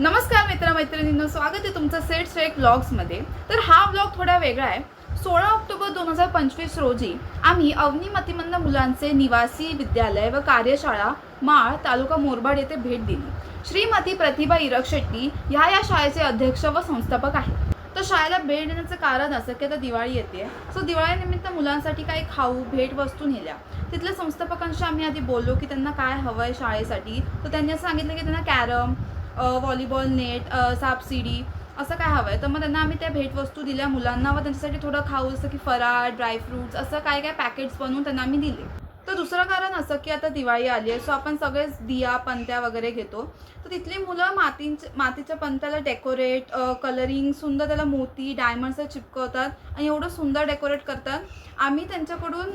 नमस्कार मित्रमैत्रिणींनो स्वागत आहे तुमचं सेट शेक ब्लॉग्समध्ये तर हा ब्लॉग थोडा वेगळा आहे. सोळा ऑक्टोबर दोन हजार पंचवीस रोजी आम्ही अवनी मतिमंद मुलांचे निवासी विद्यालय व कार्यशाळा माळ तालुका मोरबाड येथे भेट दिली. श्रीमती प्रतिभा इरक शेट्टी ह्या या शाळेचे अध्यक्ष व संस्थापक आहेत. तर शाळेला भेट देण्याचं कारण असं की आता दिवाळी येते. सो दिवाळीनिमित्त मुलांसाठी काही खाऊ भेट वस्तू नेल्या. तिथल्या संस्थापकांशी आम्ही आधी बोललो की त्यांना काय हवं आहे शाळेसाठी. तर त्यांनी सांगितलं की त्यांना कॅरम व्हॉलीबॉल नेट सापसिडी असं काय हवं आहे तर मग त्यांना आम्ही त्या भेटवस्तू दिल्या मुलांना व त्यांच्यासाठी थोडं खाऊ जसं की फराळ ड्रायफ्रुट्स असं काय काय पॅकेट्स बनवून त्यांना आम्ही दिले. तर दुसरं कारण असं की आता दिवाळी आली आहे सो आपण सगळेच दिया पंत्या वगैरे घेतो. तर तिथली मुलं मातींच्या मातीच्या पंत्याला डेकोरेट कलरिंग सुंदर त्याला मोती डायमंड्स चिपकवतात आणि एवढं सुंदर डेकोरेट करतात. आम्ही त्यांच्याकडून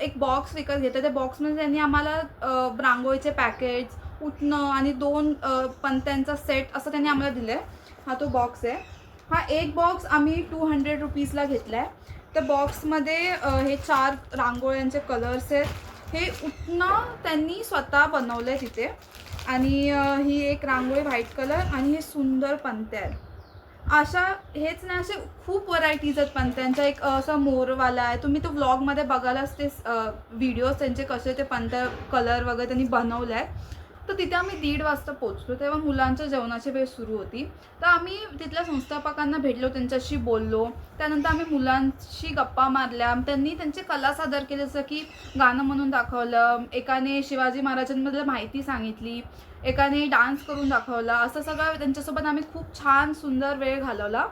एक बॉक्स विकत घेतो त्या बॉक्समध्ये त्यांनी आम्हाला रांगोळीचे पॅकेट्स उठणं आणि दोन पंत्यांचा सेट असं त्यांनी आम्हाला दिलं आहे हा तो बॉक्स आहे. हा एक बॉक्स आम्ही टू हंड्रेड रुपीजला घेतला आहे त्या बॉक्समध्ये हे चार रांगोळ्यांचे कलर्स आहेत. हे उठणं त्यांनी स्वतः बनवलं आहे तिथे. आणि ही एक रांगोळी व्हाईट कलर आणि हे सुंदर पंत्या आहेत. अशा हेच ना असे खूप व्हरायटीज आहेत पंत्यांच्या. एक असं असा मोरवाला आहे. तुम्ही तो व्लॉगमध्ये बघायलाच ते व्हिडिओज त्यांचे कसे ते पंत कलर वगैरे त्यांनी बनवलं आहे तर तिथे आम्ही दीड वाजता पोचलो तेव्हा मुलांच्या जेवणाची वेळ सुरू होती. तर आम्ही तिथल्या संस्थापकांना भेटलो त्यांच्याशी बोललो. त्यानंतर आम्ही मुलांशी गप्पा मारल्या. त्यांनी त्यांची कला सादर केली जसं की गाणं म्हणून दाखवलं एकाने शिवाजी महाराजांमधलं माहिती सांगितली एकाने डान्स करून दाखवला. असं सगळं त्यांच्यासोबत आम्ही खूप छान सुंदर वेळ घालवला.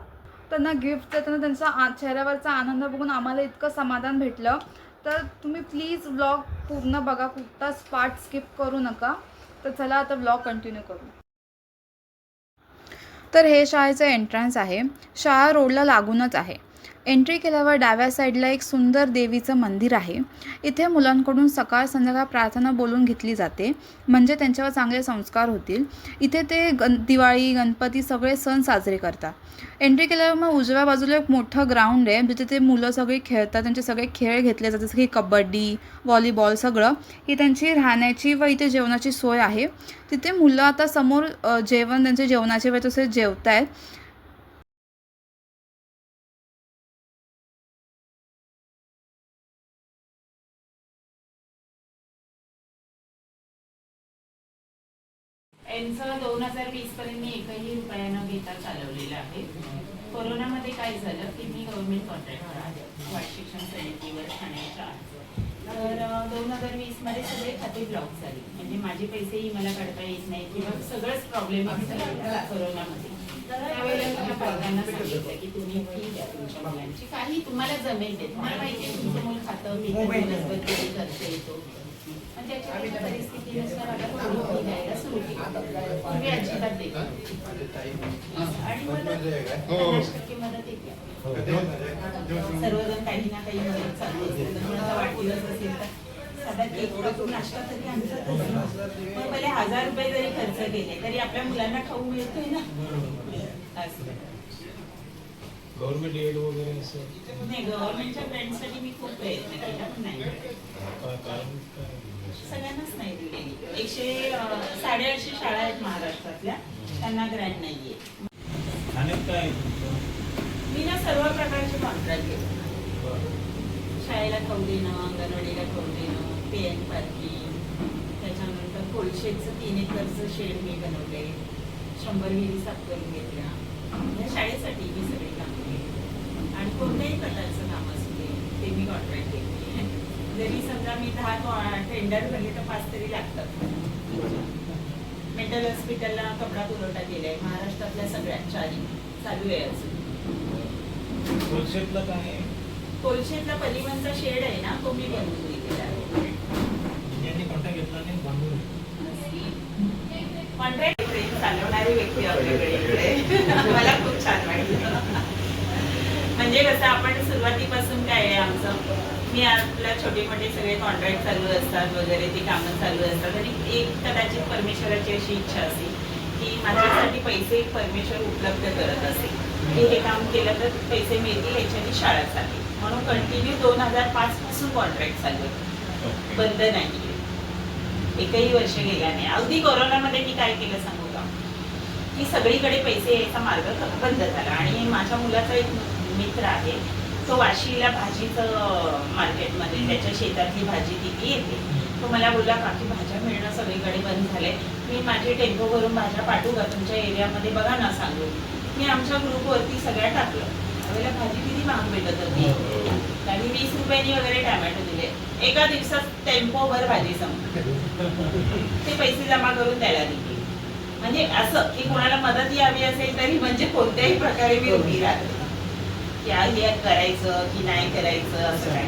त्यांना गिफ्ट देताना त्यांचा आ चेहऱ्यावरचा आनंद बघून आम्हाला इतकं समाधान भेटलं. तर तुम्ही प्लीज ब्लॉग पूर्ण बघा. कुठलाच पार्ट स्किप करू नका. तर चला आता ब्लॉग कंटिन्यू करू. तर हे शाळेचं एंट्रन्स आहे. शाळा रोडला लागूनच आहे. एंट्री केल्यावर डाव्या साईडला एक सुंदर देवीचं मंदिर आहे. इथे मुलांकडून सकाळ संध्याकाळ प्रार्थना बोलून घेतली जाते. म्हणजे त्यांच्यावर चांगले संस्कार होतील. इथे ते गण दिवाळी गणपती सगळे सण साजरे करतात. एंट्री केल्यावर मग उजव्या बाजूला एक मोठं ग्राउंड आहे. जिथे ते मुलं सगळी खेळतात. त्यांचे सगळे खेळ घेतले जातात. जसं की कबड्डी व्हॉलीबॉल सगळं. ही त्यांची राहण्याची व इथे जेवणाची सोय आहे. तिथे मुलं आता समोर जेवण त्यांचे जेवणाचे वेळ तसे जेवत आहेत यांचं दोन हजार वीस पर्यंत मी एकही रुपया न घेता चालवलेलं आहे कोरोनामध्ये काय झालं की मी गव्हर्नमेंट कॉन्ट्रॅक्टर आहे वाट शिक्षण समितीवर ठाण्याच्या तर दोन हजार वीसमध्ये सगळे खाते ब्लॉक झाले. म्हणजे माझे पैसेही मला काढता येत नाही किंवा सगळंच प्रॉब्लेम कोरोनामध्ये. त्यावेळेला मला पालकांना सांगितलं की तुम्ही फी द्या तुमच्या मुलांची. काही तुम्हाला जमेल ते. तुम्हाला माहिती आहे तुमचं मूल खातं पितं दिवसभर किती खर्च येतो. पण त्याच्या त्याच्या परिस्थितीनुसार आता थोडी फी द्यायला सुरू केली. पूर्वी अजिबात देत नव्हते. आणि मदत पन्नास टक्के मदत येते सर्वजण काही ना काही मदत चालू असते तर असेल तर. साधा केक कापून नाश्ता तरी आमचा मग पहिले हजार रुपये जरी खर्च केले तरी आपल्या मुलांना खाऊ मिळतोय ना? असं. गव्हर्नमेंट एड वगैरे असं? नाही गव्हर्नमेंटच्या ग्रँटसाठी मी खूप प्रयत्न केला पण नाही. का- कारण काय? सगळ्यांनाच नाही दिलेली एकशे साडेआठशे शाळा आहेत महाराष्ट्रातल्या. त्यांना ग्रँट नाहीये. ठाण्यात काय? मी ना सर्व प्रकारचे कॉन्ट्रॅक्ट घेतो. शाळेला खाऊ देणं अंगणवाडीला खाऊ देणं पे पार्किंग त्याच्यानंतर कोळशेचं तीन एकरचं शेड मी बनवले शंभर विहिरी साफ करून घेतल्या या शाळेसाठी मी सगळी काम केले आणि कोणत्याही प्रकारचं काम असू दे ते मी कॉन्ट्रॅक्ट घेतली जरी समजा मी दहा टेंडर भरले तर पाच तरी लागतात मेंटल हॉस्पिटलला कपडा पुरवठा केलाय महाराष्ट्रातल्या सगळ्यात चारी चालू आहे अजून कोलशेतलं काय आहे? कोलशेतला पलिवनचा शेड आहे ना तो मी बनवतो दिलेला आहे यांनी कॉन्टॅक्ट घेतला नाही बांधून कॉन्ट्रॅक्ट व्यक्ती आपल्याकडे इकडे. मला खूप छान वाटलं. म्हणजे कसं आपण सुरुवातीपासून काय आहे आमचं? मी आपल्या छोटे मोठे सगळे कॉन्ट्रॅक्ट चालू असतात वगैरे ती कामं चालू असतात. आणि एक कदाचित परमेश्वराची अशी इच्छा असेल की माझ्यासाठी पैसे परमेश्वर उपलब्ध करत असेल. की हे काम केलं तर पैसे मिळतील याच्याने शाळा चालेल. म्हणून कंटिन्यू दोन हजार पाच पासून कॉन्ट्रॅक्ट चालू बंद नाही एकही वर्ष गेला नाही. अगदी कोरोनामध्ये मी काय केलं सांगू? का सगळीकडे पैसे यायचा मार्ग बंद झाला. आणि माझ्या मुलाचा एक मित्र आहे तो वाशीला भाजीचं मार्केटमध्ये त्याच्या शेतातली भाजी तिथे येते. तो मला बोलला काकी भाज्या मिळणं सगळीकडे बंद झाले मी माझे टेम्पो भरून भाज्या पाठवू का तुमच्या एरियामध्ये बघा ना सांगू मी आमच्या ग्रुपवरती सगळ्या टाकलं. त्यावेळेला भाजी किती महाग भेटत होती. त्यांनी वीस रुपयांनी वगैरे टॅमॅटो दिले. एका दिवसात टेम्पो भर भाजी संपली. ते पैसे जमा करून त्याला दिले. म्हणजे असं की कोणाला मदत यावी असेल तरी म्हणजे कोणत्याही प्रकारे मी उभी राहते. की आ- हे करायचं की नाही करायचं असं काय?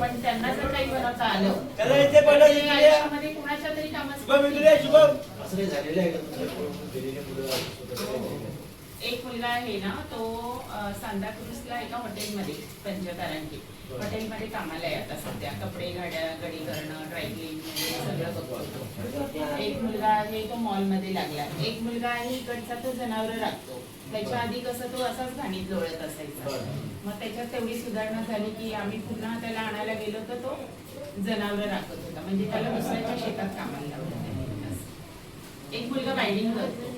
पण त्यांना जर काही बनवता आलं त्याला इथे पहिलं या. आयुष्यामध्ये कुणाच्या तरी शुभम या, शुभम. असं काही झालेलं आहे का तुमच्या गेलेल्या मुलं एक मुलगा आहे ना तो सांताक्रुजला एका हॉटेलमध्ये पंचतारांकी. हॉटेलमध्ये कामाला आहे आता सध्या. कपडे घड्या गडी करणं ड्रायक्लिंग सगळं बघतो. एक मुलगा आहे तो मॉलमध्ये लागला. एक मुलगा आहे इकडचा तो जनावर राखतो. त्याच्या आधी कसं तो असाच घाणीत लोळत असायचा. मग त्याच्यात तेवढी सुधारणा झाली की आम्ही पुन्हा त्याला आणायला गेलो तर तो जनावर राखत होता. म्हणजे त्याला दुसऱ्याच्या शेतात कामाला लावलं. एक मुलगा बायडिंग करतो.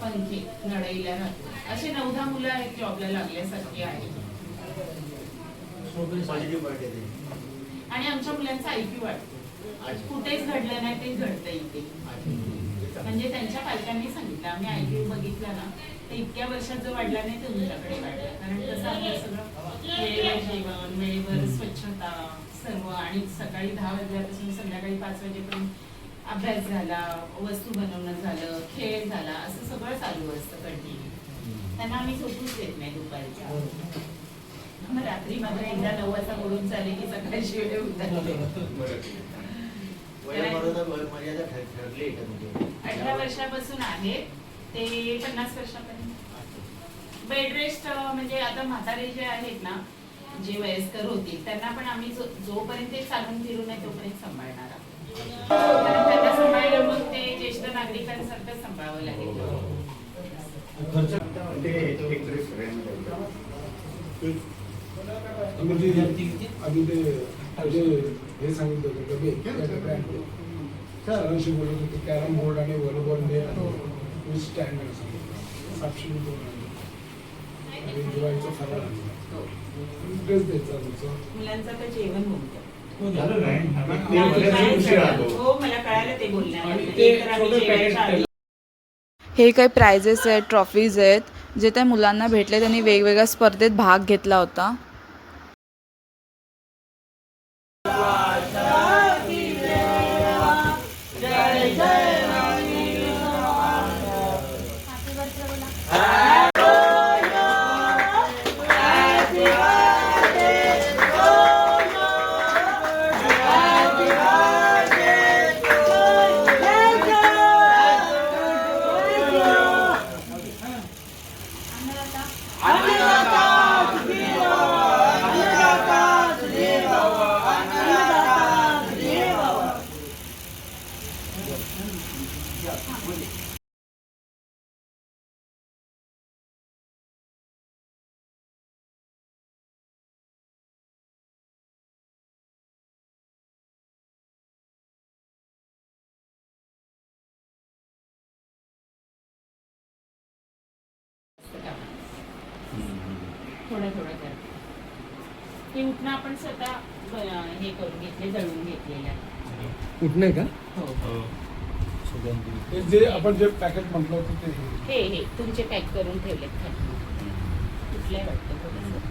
पंखे नडईला राहतो असे नऊ दहा मुलं आहेत जॉबला लागल्यासारखी आहेत. आणि आमच्या मुलांचा आयक्यू वाढतो. कुठेच घडलं नाही ते घडतं इथे. म्हणजे त्यांच्या पालकांनी सांगितलं आम्ही आयक्यू बघितला ना तर इतक्या वर्षात जो वाढला नाही ते तुमच्याकडे वाढला. कारण कसं आपलं सगळं वेळेवर जेवण वेळेवर स्वच्छता सर्व आणि सकाळी दहा वाजल्यापासून संध्याकाळी पाच वाजेपर्यंत अभ्यास झाला वस्तू बनवणं झालं खेळ झाला असं सगळं चालू असतं कंटिन्यू. त्यांना आम्ही झोपूच देत नाही दुपारच्या. मग रात्री मात्र एकदा नऊ वाजता बोलून चालेल की सकाळची वेळ अठरा वर्षापासून आहे. ते पन्नास वर्षापर्यंत. बेड रेस्ट म्हणजे आता म्हातारे जे आहेत ना जे वयस्कर होतील त्यांना पण आम्ही जो- जोपर्यंत ते चालून फिरू नये तोपर्यंत सांभाळणार आहोत. कारण त्यांना सांभाळलं मग ते ज्येष्ठ नागरिकांसारखं सांभाळावं लागेल. आधी ते जे हे सांगितलं होतं डबे बोलत होते कॅरम बोर्ड आणि व्हॉलीबॉल ने स्टँड सांगितलं सातशे. आणि दिवाळीचा फराळ आणला ड्रेस द्यायचा तुमचा मुलांचं जेवण होतं हो, आम्ही. हो मला कळालं ते बोलण्यावर आणि ते तर आम्ही छोटे जेवायच्या पॅकेट आधी हे काही प्रायजेस आहेत ट्रॉफीज आहेत जे त्या मुलांना भेटले त्यांनी वेगवेगळ्या स्पर्धेत भाग घेतला होता. थोडं थोडं करते हे उठणं आपण स्वतः ब- हे करून घेतले जळून घेतलेलं आहे. कुठणे का हो हो. सुगंधी. हे जे आपण जे पॅकेट म्हटलं होतं ते हे. हे हे तुमचे पॅक करून ठेवलेत खाली कुठलंही वाटतं थोडंसं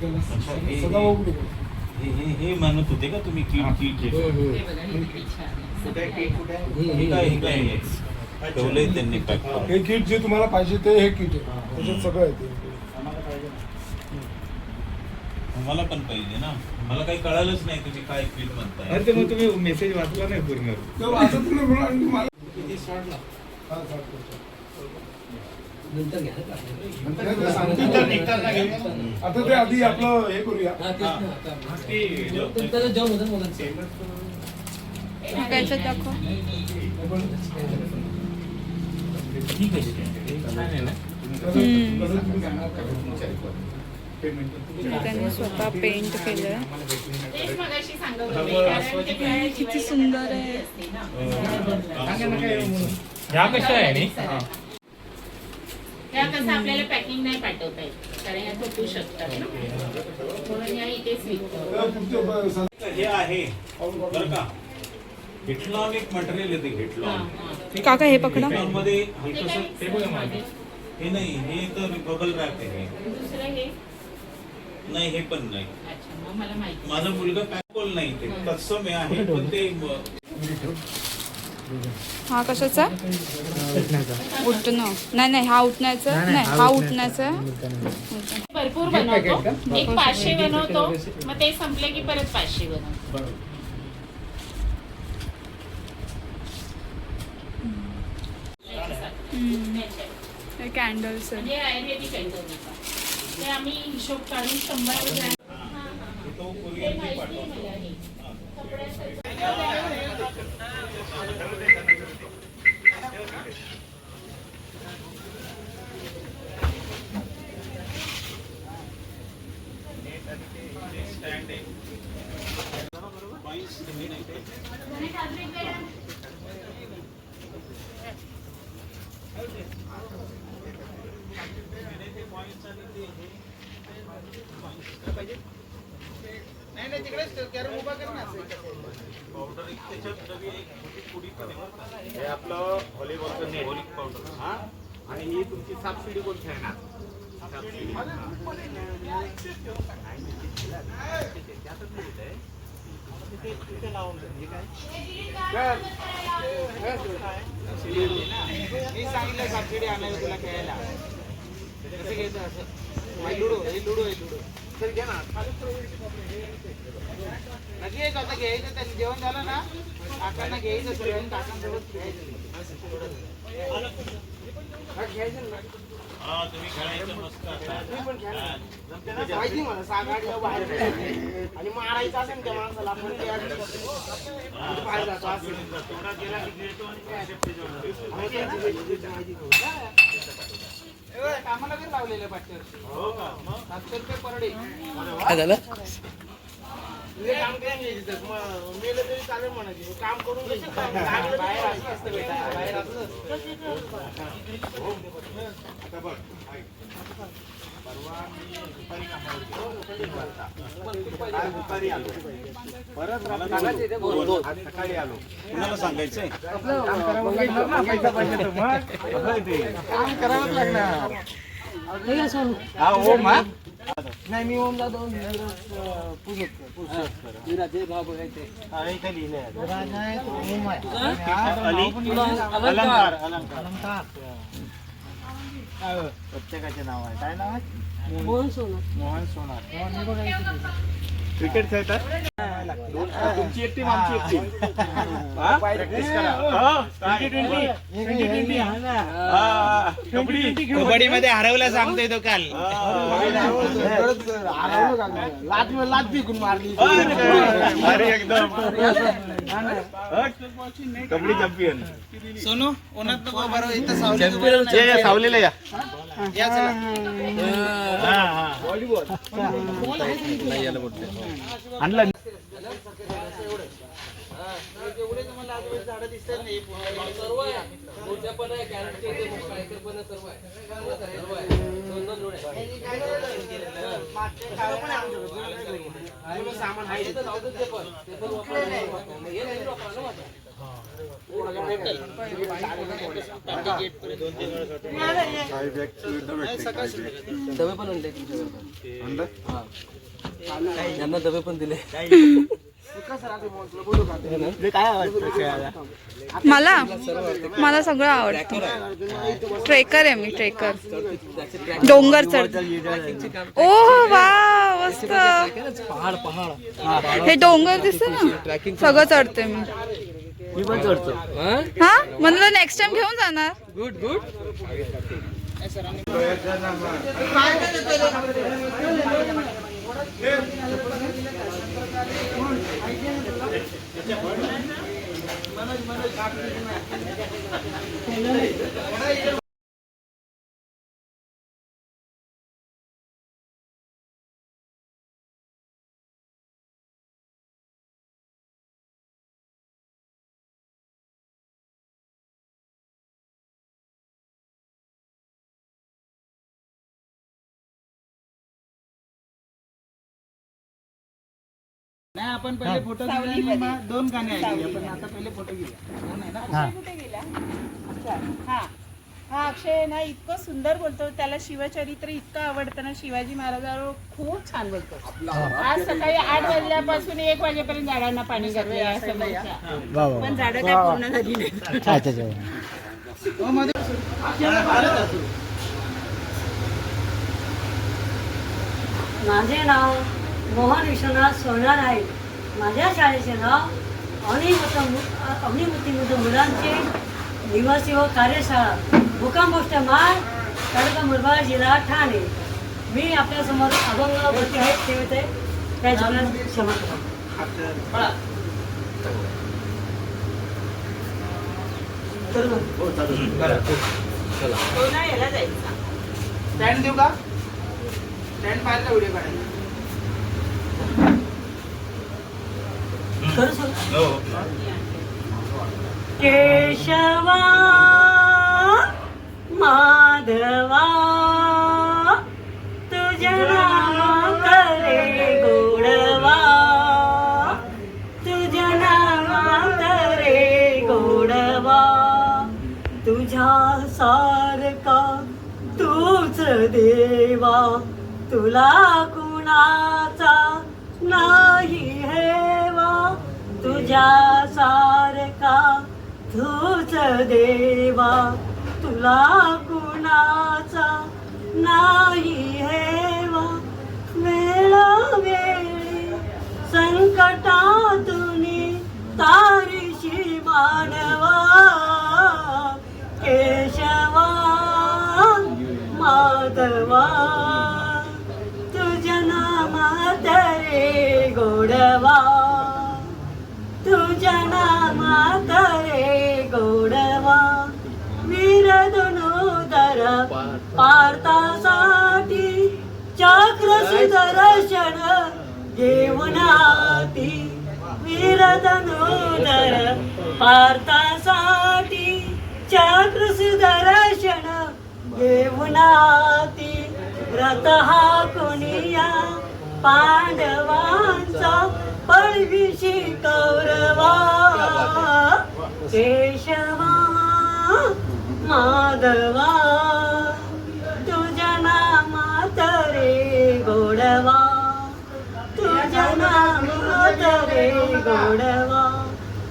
त्याला अच्छा, हे- नको. हे हे हे म्हणत होते का तुम्ही कीट कीट हे? हे बघा हे किती छान आहे. कुठे आहे कुठे आहे हे काय हे काय हे? ठेवलंय त्यांनी पॅक हे किट जे तुम्हाला पाहिजे ते हे किट आहे. त्याच्यात सगळं आहे ते. आम्हाला पाहिजे ना. मला पण पाहिजे ना. मला काही कळालंच नाही तुम्ही काय कीट म्हणताय. अरे ते मग तुम्ही मेसेज वाचला नाही पूर्ण. ते आणि हा, ते सांगतील तर निघताना घे. आता ते आधी आपलं हे करूया. छान आहे ना. केलं. तेच मगाशी सांगत कारण ते काय किती सुंदर आहे. ह्या कशा आहे कसं आपल्याला पॅकिंग नाही पाठवता येत कारण ह्या शकतात ना. म्हणून या इथेच विकतो हे आहे बरं का. हिटलॉन एक मटेरियल आहे ते हा, हिटलॉन. काका हे पकडा. हे नाही हे तर बबल रॅप आहे. दुसरं हे? नाही हे पण नाही. अच्छा मग मला माहिती माझा मुलगा पॅकोल नाही ते तत्सम हे आहे पण ते हा कशाचा? उठणं. नाही नाही हा उठण्याचा? नाही हा उठण्याचा. भरपूर बनवतो. एक पाचशे बनवतो. मग ते संपले की परत पाचशे बनवतो. म्हणजे कॅन्डल्स आयुर्वेदिक पण. ते आम्ही हिशोब काढून शंभर ग्रॅम तो ते कुरिअर माहिती पाठवा आहे मला हे. कपड्याचं- स्टँड आहे Points तुम्ही नाही ते. ते points आणि ते हे. पावडर एक त्याच्यात नवी एक मोठी पुडी पण आहे बरं का. हे आपलं व्हॉलीबॉलचं नेट Folic powder. हा आणि ही तुमची सबसिडी कोणती आहे ना सबसिडी मी सांगितलं सबसिडी आणायला तुला खेळायला कसं घ्यायचं असं हे लुडो हे लुडो हे लुडो चल घे ना नक्की यायचं आता घ्यायचं त्यांनी जेवण झालं ना काकांना घ्यायचं सगळं काकांसोबत घ्यायचं हा, घ्यायचं ना माहिती बाहेर आणि मारायचं असेल त्या माणसाला आपण ते बाहेर जातो माहिती घेऊ. कामाला कधी लावलेलं पाचशे हो का सातशे रुपये पर डे काय झालं परवा मी दुपारी कामावर गेलो. तीन वाजता. काल दुपारी आलो. परत रात्री आज सकाळी आलो. कुणाला सांगायचंय? काम करावंच लागणार. हा हो. नाही मी ओम जाधव पुजत अलंकार अलंकार. प्रत्येकाचे नाव आहे. काय नाव आहे? मोहन सोनार. मोहन सोनार. क्रिकेट खेळतात? तुमची एक टीम आमची एक टीम प्रॅक्टिस करा ट्वेंटी ट्वेंटी कबड्डी कबड्डी मध्ये हरवला सांगतोय तो काल. लाच लाच फेकून मारली अरे एकदम कबड्डी चॅम्पियन सोनू उन्हात नको इथं सावलीला या. या चला. हा हा. आणलं झाडं दिसतात ना, हे पूर्ण सर्व आहे. मोठ्या पण आहे, आहे, पण सर्व आहे. दोन आहे नाही सामान आहे. ते पण वापरलं नाही. हे नाही माझं. डबे पण आणले तुमच्याकडे यांना डबे पण दिले. मला? मला सगळं आवडत. ट्रेकर आहे मी ट्रेकर. डोंगर चढ. ओ वास्त हे डोंगर दिसत ना? सगळं चढते मी. मी पण चढतो हा? म्हणलं नेक्स्ट टाइम घेऊन जाणार. Good good Thank you. नाही आपण पहिले फोटो घेऊया दोन गाणे ऐकूया. पण आता पहिले फोटो घेऊया. कुठे गेला? हा. हा अक्षय ना इतकं सुंदर बोलतो. त्याला शिवचरित्र इतकं आवडतं ना. शिवाजी महाराजांवर खूप छान बोलतो. आज सकाळी आठ वाजल्यापासून एक वाजेपर्यंत झाडांना पाणी घातलं या समोरच्या पण झाडं काय पूर्ण झाली नाही. हो. माझे नाव मोहन विश्वनाथ सोनार आहे माझ्या शाळेचे नाव अवनीमत अवनीमतीमध्ये मुलांचे निवासी व कार्यशाळा. पोस्ट माळ तालुका मुरबाड जिल्हा ठाणे. मी आपल्यासमोर अभंग भरती आहे ठेवते त्या जीवनात क्षमा करा. तो ना याला जायचा. स्टँड देऊ का? स्टँड पाहिजे व्हिडिओ काढायला करू शकतो हो केशवा माधवा तुझ्या नाम रे गोडवा तुझ्या नाम करे गोडवा तुझ्या सारका तूच देवा तुला कुणाचा ना तुझ्या सारखा तूच देवा तुला कुणाचा ना पार्थासाठी चक्र सुदर्शन घेऊन हाती वीर धनुधर पार्थासाठी चक्र सुदर्शन घेऊन व्रत हा कुणिया? पांडवांचा पळविशी कौरवा केशवा माधवा. रे गोडवा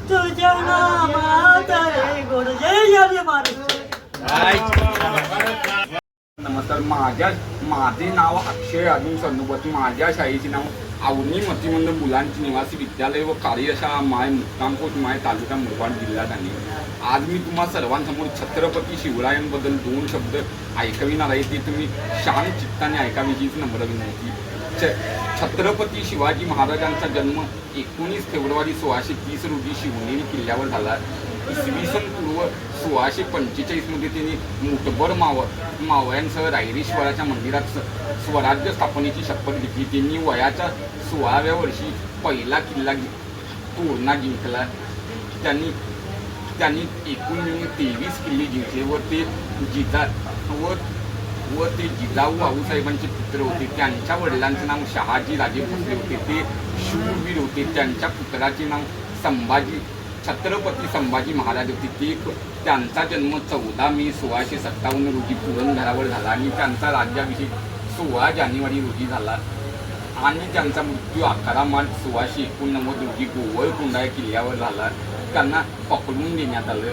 तुझ्या नामात रे गोड जय जय नमस्कार माझ्या माझे नाव अक्षय अजून सन्नुपत माझ्या शाळेचे नाव अवनी मतिमंद मुलांची निवासी विद्यालय व कार्यशाळा माय मुक्कामकोट माय तालुका मुरबाड जिल्ह्यात आणि आज मी तुम्हा सर्वांसमोर छत्रपती शिवरायांबद्दल दोन शब्द ऐकविणार आहे ते तुम्ही शांत चित्ताने ऐकावी हीच नम्र विनंती छत्रपती शिवाजी महाराजांचा जन्म एकोणीस फेब्रुवारी सोळाशे तीस रोजी शिवनेरी किल्ल्यावर झाला. इसवी सन पूर्व सोळाशे पंचेचाळीसमध्ये त्यांनी मुठभर माव मावळ्यांसह रायरेश्वराच्या मंदिरात स- स्वराज्य स्थापनेची शपथ घेतली. त्यांनी वयाच्या सोळाव्या वर्षी पहिला किल्ला तोरणा जिंकला. त्यांनी त्यांनी एकूण तेवीस किल्ले जिंकले व ते जितात व व ते जिजाऊ आऊसाहेबांचे पुत्र होते. त्यांच्या वडिलांचं नाव शहाजी राजे भोसले होते. ते शूरवीर होते. त्यांच्या पुत्राचे नाव संभाजी छत्रपती संभाजी महाराज होते. ते त्यांचा जन्म चौदा मे सोळाशे सत्तावन्न रोजी पुरंदरावर झाला आणि त्यांचा राज्याभिषेक सोळा जानेवारी रोजी झाला. आणि त्यांचा मृत्यू अकरा मार्च सोळाशे एकोणनव्वद रोजी गोवळकुंडा या किल्ल्यावर झाला. त्यांना पकडून देण्यात आलं.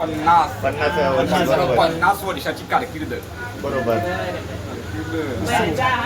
पन्नास. पन्नास पन्नास पन्नास वर्षाची कारकिर्द. बरोबर. टीचर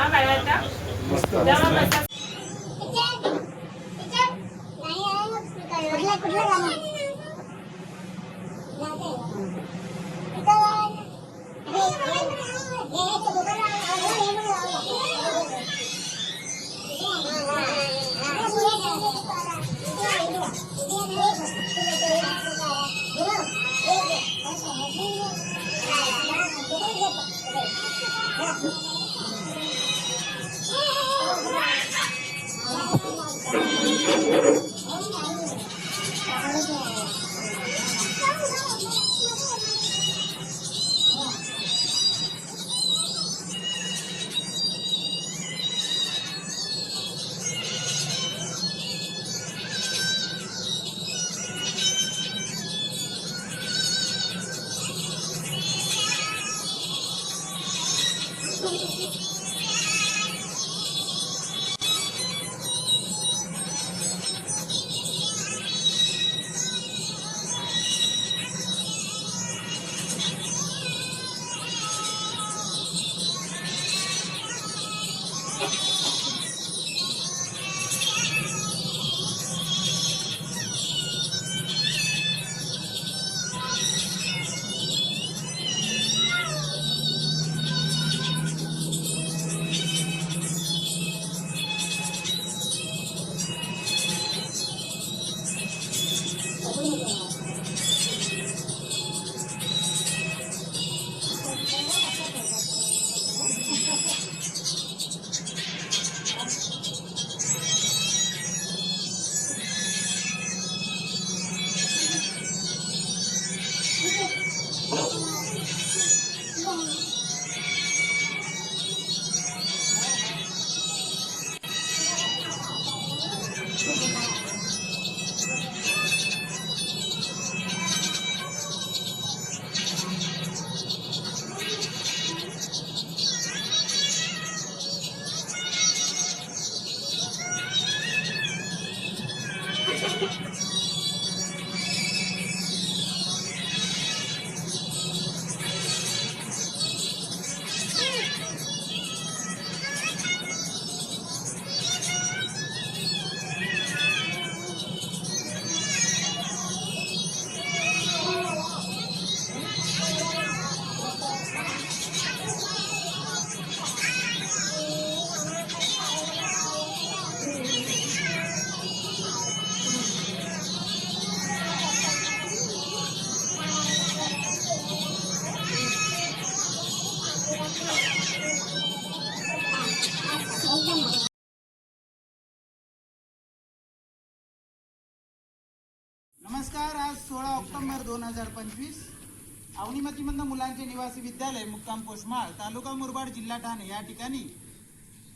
अवनीमतीमधनं मुलांचे निवासी विद्यालय मुक्काम कोशमाळ तालुका मुरबाड जिल्हा ठाणे. या ठिकाणी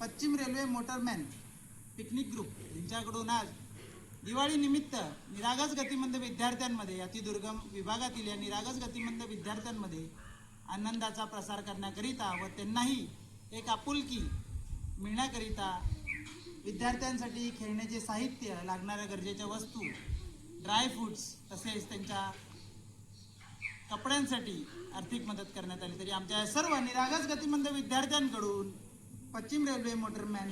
पश्चिम रेल्वे मोटरमॅन पिकनिक ग्रुप यांच्याकडून आज दिवाळी निमित्त निरागस गतिमंद विद्यार्थ्यांमध्ये अतिदुर्गम विभागातील या निरागस गतिमंद विद्यार्थ्यांमध्ये आनंदाचा प्रसार करण्याकरिता व त्यांनाही एक आपुलकी मिळण्याकरिता विद्यार्थ्यांसाठी खेळण्याचे साहित्य लागणाऱ्या गरजेच्या वस्तू ड्रायफ्रूट्स तसेच त्यांच्या कपड्यांसाठी आर्थिक मदत करण्यात आली. तरी आमच्या सर्व निरागस गतिमंद विद्यार्थ्यांकडून पश्चिम रेल्वे मोटरमॅन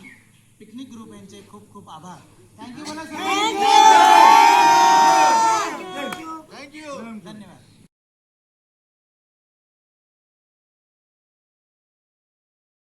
पिकनिक ग्रुप यांचे खूप खूप आभार. थँक्यू मला